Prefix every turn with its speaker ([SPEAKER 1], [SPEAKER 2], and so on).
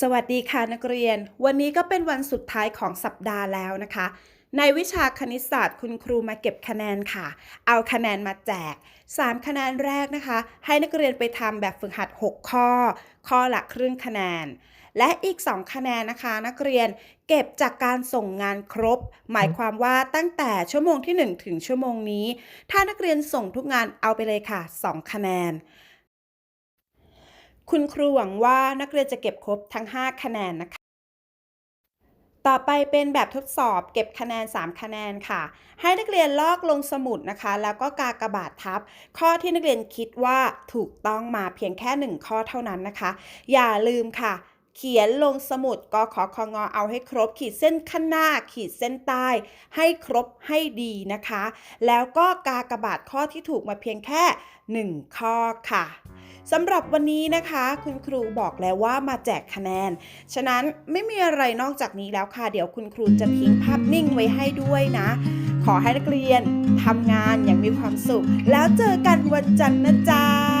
[SPEAKER 1] สวัสดีค่ะนักเรียน วันนี้ก็เป็นวันสุดท้ายของสัปดาห์แล้วนะคะ ในวิชาคณิตศาสตร์คุณครูมาเก็บคะแนนค่ะ เอาคะแนนมาแจก 3 คะแนนแรกนะคะ ให้นักเรียนไปทำแบบฝึกหัด 6 ข้อ ข้อละครึ่งคะแนน และอีก 2 คะแนนนะคะ นักเรียนเก็บจากการส่งงานครบ หมายความว่าตั้งแต่ชั่วโมงที่ 1 ถึงชั่วโมงนี้ ถ้านักเรียนส่งทุกงานเอาไปเลยค่ะ 2 คะแนน คุณครูหวังว่านักเรียนจะเก็บครบทั้ง 5 คะแนนนะคะ ต่อไปเป็นแบบทดสอบเก็บคะแนน 3 คะแนนค่ะ ให้นักเรียนลอกลงสมุดนะคะ แล้วก็กากระบาททับ ข้อที่นักเรียนคิดว่าถูกต้องมาเพียงแค่ 1 ข้อเท่านั้นนะคะ อย่าลืมค่ะเขียนลงสมุดกขอคงอเอาให้ครบ ขีดเส้นข้างหน้า ขีดเส้นใต้ ให้ครบให้ดีนะคะ แล้วก็กากระบาทข้อที่ถูกมาเพียงแค่ 1 ข้อค่ะ สำหรับวันนี้นะคะ คุณครูบอกแล้วว่ามาแจกคะแนน ฉะนั้นไม่มีอะไรนอกจากนี้แล้วค่ะ เดี๋ยวคุณครูจะทิ้งภาพนิ่งไว้ให้ด้วยนะ ขอให้นักเรียนทำงานอย่างมีความสุข แล้วเจอกันวันจันทร์นะจ๊ะ